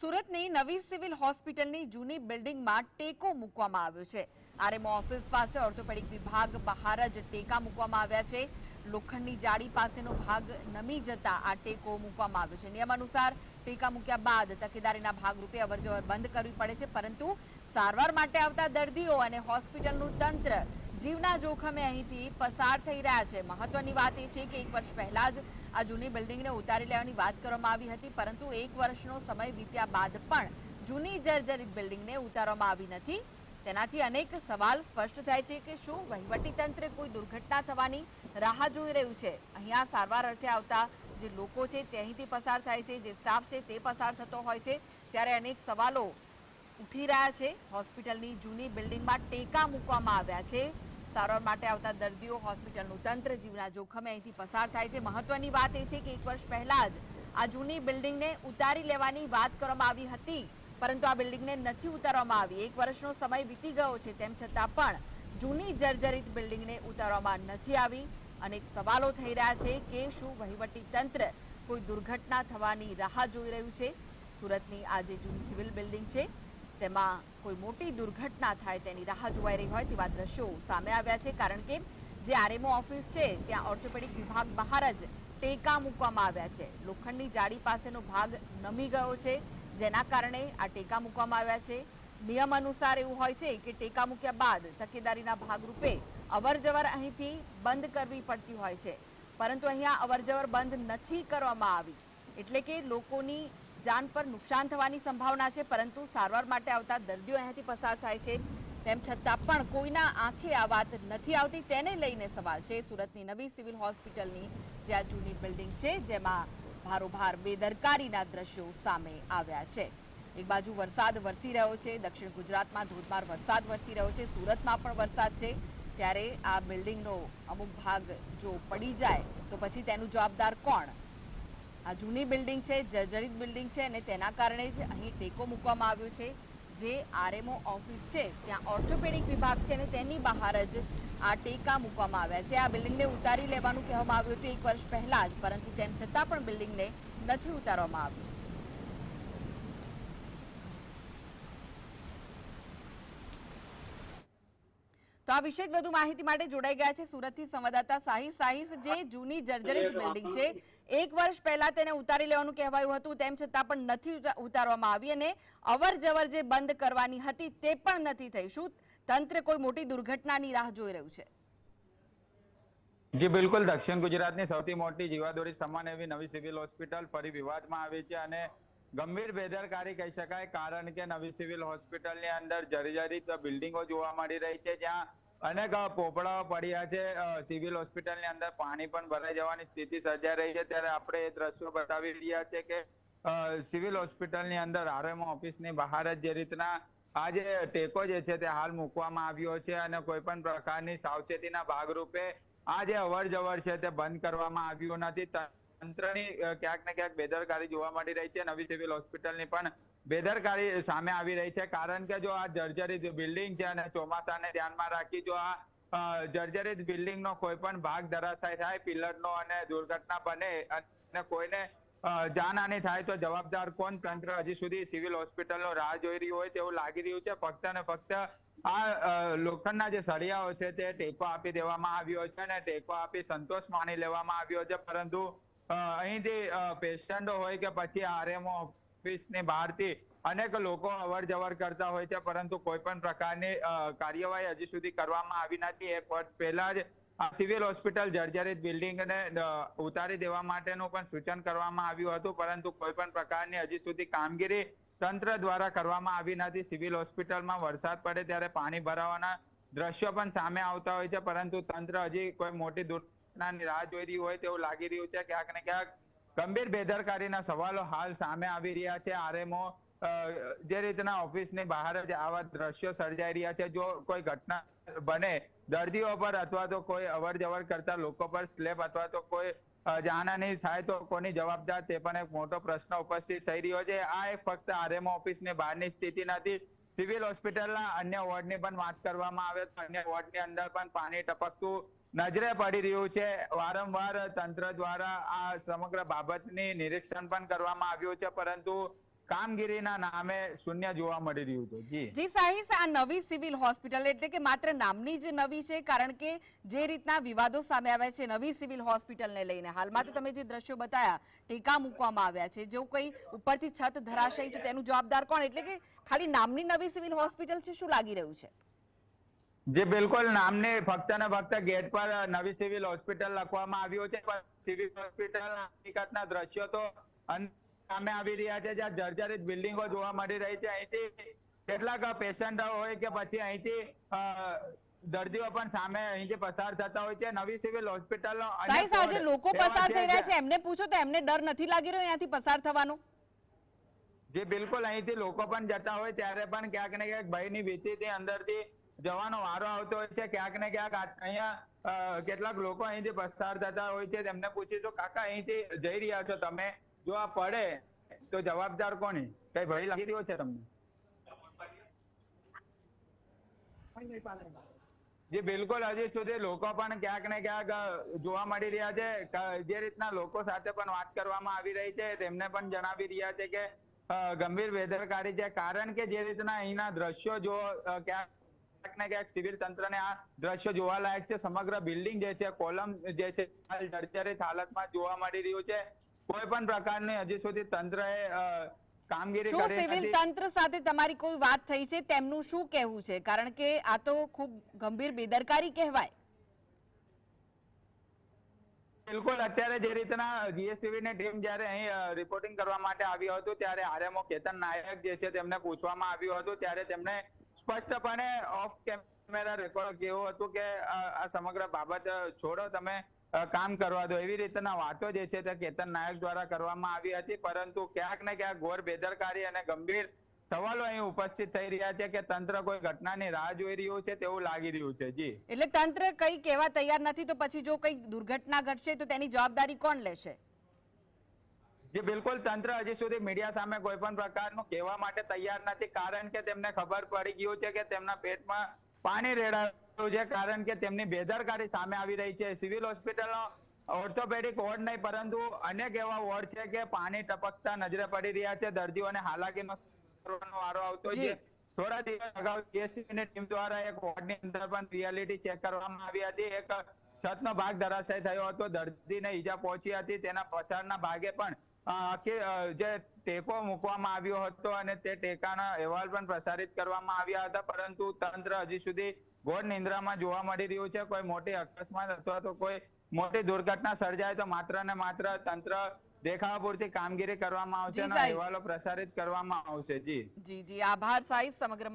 સુરતની નવી સિવિલ હોસ્પિટલની જૂની બિલ્ડિંગમાં ટેકો મૂકવામાં આવ્યો છે. આરએમઓ ઓફિસ પાસે ઓર્થોપેડિક વિભાગ બહાર જ ટેકા મૂકવામાં આવ્યા છે. લોખંડની જાળી પાસેનો ભાગ નમી જતા આ ટેકો મૂકવામાં આવ્યો છે. નિયમ અનુસાર ટેકા મૂક્યા બાદ તકેદારીના ભાગરૂપે અવરજવર બંધ કરવી પડે છે, પરંતુ સારવાર માટે આવતા દર્દીઓ અને હોસ્પિટલનું તંત્ર જીવના જોખમે અહીંથી પસાર થઈ રહ્યા છે. મહત્વની વાત એ છે કે એક વર્ષ પહેલા જ આ જૂની બિલ્ડિંગને ઉતારી લેવાની વાત કરવામાં આવી હતી, પરંતુ એક વર્ષનો સમય વીત્યા બાદ પણ જૂની જર્જરિત બિલ્ડિંગને ઉતારવામાં આવી નથી. તેનાથી અનેક સવાલ સ્પષ્ટ થાય છે કે શું વહીવટી તંત્ર કોઈ દુર્ઘટના થવાની રાહ જોઈ રહ્યું છે? અહીંયા સારવાર અર્થે આવતા જે લોકો છે તે અહીંથી પસાર થાય છે, જે સ્ટાફ છે તે પસાર થતો હોય છે. ત્યારે અનેક સવાલો ઉઠી રહ્યા છે. હોસ્પિટલની જૂની બિલ્ડિંગમાં ટેકા મૂકવામાં આવ્યા છે. સારવાર માટે આવતા દર્દીઓ હોસ્પિટલનું તંત્ર જીવના જોખમે અહીંથી પસાર થાય છે. મહત્વની વાત એ છે કે એક વર્ષ પહેલા જ આ જૂની બિલ્ડિંગને ઉતારી લેવાની વાત કરવામાં આવી હતી, પરંતુ આ બિલ્ડિંગને નથી ઉતારવામાં આવી. એક વર્ષનો સમય વીતી ગયો છે, તેમ છતાં પણ જૂની જર્જરિત બિલ્ડિંગને ઉતારવામાં નથી આવી. અનેક સવાલો થઈ રહ્યા છે કે શું વહીવટી તંત્ર કોઈ દુર્ઘટના થવાની રાહ જોઈ રહ્યું છે? સુરતની આ જે જૂની સિવિલ બિલ્ડિંગ છે તેમાં કોઈ મોટી દુર્ઘટના થાય તેની રાહ જોવાઈ રહી હોય તેવા દ્રશ્યો સામે આવ્યા છે, કારણ કે જે આરએમઓ ઓફિસ છે, ત્યાં ઓર્થોપેડિક વિભાગ બહાર જ ટેકા મૂકવામાં આવ્યા છે. લોખંડની જાળી પાસેનો ભાગ નમી ગયો છે, જેના કારણે આ ટેકા મૂકવામાં આવ્યા છે. નિયમ અનુસાર એવું હોય છે કે ટેકા મૂક્યા બાદ તકેદારીના ભાગરૂપે અવરજવર અહીંથી બંધ કરવી પડતી હોય છે. પરંતુ અહીંયા અવરજવર બંધ નથી કરવામાં આવી. એટલે કે લોકોની જાન પર નુકસાન થવાની સંભાવના છે, પરંતુ સારવાર માટે આવતા દર્દીઓ અહીંયાથી પસાર થાય છે. તેમ છતાં પણ કોઈના આંખે આ વાત નથી આવતી, તેને લઈને સવાલ છે. સુરતની નવી સિવિલ હોસ્પિટલની જે આ જૂની બિલ્ડિંગ છે, જેમાં ભારોભાર બેદરકારીના દ્રશ્યો સામે આવ્યા છે. એક બાજુ વરસાદ વરસી રહ્યો છે, દક્ષિણ ગુજરાતમાં ધોધમાર વરસાદ વરસી રહ્યો છે, સુરતમાં પણ વરસાદ છે. ત્યારે આ બિલ્ડિંગનો અમુક ભાગ જો પડી જાય, તો પછી તેનું જવાબદાર કોણ? આ જૂની બિલ્ડિંગ છે, જર્જરિત બિલ્ડિંગ છે અને તેના કારણે જ અહીં ટેકો મૂકવામાં આવ્યો છે. જે આરએમઓ ઓફિસ છે, ત્યાં ઓર્થોપેડિક વિભાગ છે અને તેની બહાર જ આ ટેકા મૂકવામાં આવ્યા છે. આ બિલ્ડિંગને ઉતારી લેવાનું કહેવામાં આવ્યું હતું એક વર્ષ પહેલાં જ, પરંતુ તેમ છતાં પણ બિલ્ડિંગને નથી ઉતારવામાં આવ્યું. તો આ વિશે વધુ માહિતી માટે જોડાઈ ગયા છે સુરતથી સંવાદદાતા સાહિસ. સાહિસ જે જૂની જર્જરિત બિલ્ડિંગ છે એક વર્ષ પહેલા તેને ઉતારી લેવાનું કહેવાયું હતું તેમ છતાં પણ નથી ઉતારવામાં આવી અને અવર જવર જે બંધ કરવાની હતી તે પણ નથી થઈ. શું તંત્ર કોઈ મોટી દુર્ઘટનાની રાહ જોઈ રહ્યું છે? જી બિલકુલ. દક્ષિણ ગુજરાતની સૌથી મોટી જીવાદોરી સમાન એવી નવી સિવિલ હોસ્પિટલ ફરી વિવાદમાં આવી છે અને ગંભીર બેદરકારી કહી શકાય, કારણ કે નવી સિવિલ હોસ્પિટલની અંદર જર્જરિત બિલ્ડિંગો જોવા મળી રહી છે, જ્યાં અનેક પોપડાઓ પડ્યા છે. સિવિલ હોસ્પિટલની અંદર પાણી પણ ભરાઈ જવાની સ્થિતિ સર્જાઈ રહી છે. ત્યારે આપણે એ દ્રશ્યો બતાવી રહ્યા છે કે સિવિલ હોસ્પિટલની અંદર આરએમઓ ઓફિસની બહાર જ જે રીતના આ જે ટેકો જે છે તે હાલ મૂકવામાં આવ્યો છે અને કોઈ પણ પ્રકારની સાવચેતીના ભાગરૂપે આ જે અવર જવર છે તે બંધ કરવામાં આવ્યું નથી. તંત્રની ક્યાંક ને ક્યાંક બેદરકારી જોવા મળી રહી છે. નવી સિવિલ હોસ્પિટલની પણ બેદરકારી સામે આવી રહી છે. કારણ કે જો આ જર્જરિત બિલ્ડિંગ છે અને ચોમાસાને ધ્યાનમાં રાખી જો આ જર્જરિત બિલ્ડિંગ નો કોઈ પણ ભાગ ધરાશાય થાય, પિલરનો અને દુર્ઘટના બને અને કોઈને જાનહાની થાય તો જવાબદાર કોણ? તંત્ર હજી સુધી સિવિલ હોસ્પિટલનો રાહ જોઈ રહ્યું હોય તેવું લાગી રહ્યું છે. ફક્ત ને ફક્ત આ લોખંડના જે સળિયાઓ છે તે ટેકો આપી દેવામાં આવ્યો છે અને ટેકો આપી સંતોષ માની લેવામાં આવ્યો છે. પરંતુ અહીંથી પેશન્ટો હોય કે પછી આરએમઓ ઓફિસની બહારથી અનેક લોકો અવર જવર કરતા હોય છે, પરંતુ કોઈ પણ પ્રકારની કાર્યવાહી હજી સુધી કરવામાં આવી નથી. એક વર્ષ પહેલા જ સિવિલ હોસ્પિટલ જર્જરિત બિલ્ડિંગને ઉતારી દેવા માટેનું પણ સૂચન કરવામાં આવ્યું હતું, પરંતુ કોઈ પણ પ્રકારની હજી સુધી કામગીરી તંત્ર દ્વારા કરવામાં આવી નથી. સિવિલ હોસ્પિટલમાં વરસાદ પડે ત્યારે પાણી ભરાવાના દ્રશ્યો પણ સામે આવતા હોય છે, પરંતુ તંત્ર હજી કોઈ મોટી દુર્ઘટનાની રાહ જોઈ રહી હોય તેવું લાગી રહ્યું છે ક્યાંક ને ક્યાંક ગંભીર બેદરકારીના સવાલો હાલ સામે આવી રહ્યા છે. આરએમઓ જે રીતના ઓફિસની બહાર જ આવા દ્રશ્યો સર્જાઈ રહ્યા છે. જો કોઈ ઘટના બને દર્દીઓ પર અથવા તો કોઈ અવર જવર કરતા લોકો પર સ્લેબ અથવા તો કોઈ જાનહાની થાય તો કોની જવાબદાર તે પણ એક મોટો પ્રશ્ન ઉપસ્થિત થઈ રહ્યો છે. આ એક ફક્ત આરએમઓ ઓફિસની બહારની સ્થિતિ નથી, સિવિલ હોસ્પિટલના અન્ય વોર્ડની પણ વાત કરવામાં આવે તો અન્ય વોર્ડની અંદર પણ પાણી ટપકતું નજરે પડી રહ્યું છે. વારંવાર તંત્ર દ્વારા આ સમગ્ર બાબતની નિરીક્ષણ પણ કરવામાં આવ્યું છે, પરંતુ કામગીરીના નામે શૂન્ય જોવા મળી રહ્યું છે. જી. જી આ નવી સિવિલ હોસ્પિટલ એટલે કે માત્ર નામની જ નવી છે, કારણ કે જે રીતના વિવાદો સામે આવ્યા છે, નવી સિવિલ હોસ્પિટલને લઈને. હાલમાં તો તમે જે દ્રશ્યો બતાયા, ટેકા મૂકવામાં આવ્યા છે જો કઈ ઉપરથી છત ધરાશે તો તેનું જવાબદાર કોણ? એટલે કે ખાલી નામની નવી સિવિલ હોસ્પિટલ છે, શું લાગી રહ્યું છે? જે બિલકુલ નામને ફક્ત ને ફક્ત ગેટ પર નવી સિવિલ હોસ્પિટલ લખવામાં આવ્યું છે પણ સિવિલ હોસ્પિટલ હકીકતના દ્રશ્યો તો સામે આવી રહ્યા છે જ્યાં જર્જરિત બિલ્ડિંગો જોવા મળી રહી છે. અહીંથી કેટલાક પેશન્ટ હોય કે પછી અહીંથી દર્દીઓ પણ સામે અહીંથી પસાર થતા હોય છે. નવી સિવિલ હોસ્પિટલ સાહેબ આજે લોકો પસાર થઈ રહ્યા છે. એમને પૂછો તો એમને ડર નથી લાગી રહ્યો અહીંયાથી પસાર થવાનો? જે બિલકુલ અહીંથી લોકો પણ જતા હોય ત્યારે પણ ક્યાંક ને ક્યાંક ભયની ભીતિથી અંદરથી જવાનો વારો આવતો હોય છે, ક્યાંક ને ક્યાંક અહીંયા કેટલાક લોકો અહીંથી પસાર થતા હોય છે, તેમને પૂછીશું કાકા અહીંથી જઈ રહ્યા છો તમે? જો આ પડે, તો જવાબદાર કોની કઈ ભય લાગી રહ્યો છે તમને? જે, બિલકુલ, હજી સુધી લોકો પણ ક્યાંક ને ક્યાંક જોવા મળી રહ્યા છે. જે રીતના લોકો સાથે પણ વાત કરવામાં આવી રહી છે, તેમને પણ જણાવી રહ્યા છે કે ગંભીર બેદરકારી છે. કારણ કે જે રીતના અહીંના દ્રશ્યો જો ક્યાંક ક્યાંક ને ક્યાંક સિવિલ તંત્રને આ દ્રશ્યો જોવાલાયક છે. સમગ્ર બિલ્ડિંગ જે છે કોલમ જે છે હાલ જર્જરિત હાલતમાં જોવા મળી રહ્યું છે. કોઈ પણ પ્રકારની હજી સુધી તંત્રએ કામગીરી શું સિવિલ તંત્ર સાથે તમારી કોઈ વાત થઈ છે? તેમનું શું કહેવું છે? કારણ કે આ તો ખૂબ ગંભીર બેદરકારી કહેવાય. બિલકુલ. અત્યારે જે રીતના જીએસટીવી ની ટીમ જયારે અહીં રિપોર્ટિંગ કરવા માટે આવ્યું હતું ત્યારે આરએમઓ કેતન નાયક જે છે તેમને પૂછવામાં આવ્યું હતું. ત્યારે તેમણે સ્પષ્ટપણે ઓફ કેમેરા રેકોર્ડ કેવું હતું કે આ સમગ્ર બાબત છોડો તમે કામ કરવા દો. એવી રીતના વાતો જે છે તે કેતન નાયક દ્વારા કરવામાં આવી હતી, પરંતુ ક્યાંક ને ક્યાંક ઘોર બેદરકારી અને ગંભીર સવાલો અહીં ઉપસ્થિત થઈ રહ્યા છે કે તંત્ર કોઈ ઘટનાની રાહ જોઈ રહ્યું છે તેવું લાગી રહ્યું છે. જી. એટલે તંત્ર કઈ કહેવા તૈયાર નથી, તો પછી જો કઈ દુર્ઘટના ઘટશે તો તેની જવાબદારી કોણ લેશે? જે બિલકુલ તંત્ર હજી સુધી મીડિયા સામે કોઈ પણ પ્રકારનું કહેવા માટે તૈયાર નથી કારણ કે તેમને ખબર પડી ગયું છે કે તેમના પેટમાં પાણી રેડાયું છે કારણ કે તેમની બેદરકારી સામે આવી રહી છે. સિવિલ હોસ્પિટલનો ઓર્થોપેડિક વોર્ડ નહીં પરંતુ અનેક એવા વોર્ડ છે કે પાણી ટપકતા નજરે પડી રહ્યા છે. દર્દીઓને હાલાકીનો વારો આવતો છે. થોડા દિવસ અગાઉ જીએસટીની ટીમ દ્વારા એક વોર્ડની અંદર પણ રિયાલિટી ચેક કરવામાં આવી હતી. એક છતનો ભાગ ધરાશય થયો હતો. દર્દીને ઈજા પહોંચી હતી. તેના પછાડના ભાગે પણ જે ટેકો મૂકવામાં આવ્યો હતો અને તે ટેકાના અહેવાલ પણ પ્રસારિત કરવામાં આવ્યા હતા પરંતુ તંત્ર હજી સુધી ઘોર નિંદ્રામાં જોવા મળી રહ્યું છે. કોઈ મોટી અકસ્માત અથવા તો કોઈ મોટી દુર્ઘટના સર્જાય તો માત્ર ને માત્ર તંત્ર દેખાવા પૂરતી કામગીરી કરવામાં આવશે અને અહેવાલો પ્રસારિત કરવામાં આવશે. જી. જી જી. આભાર સાહિસ સમગ્ર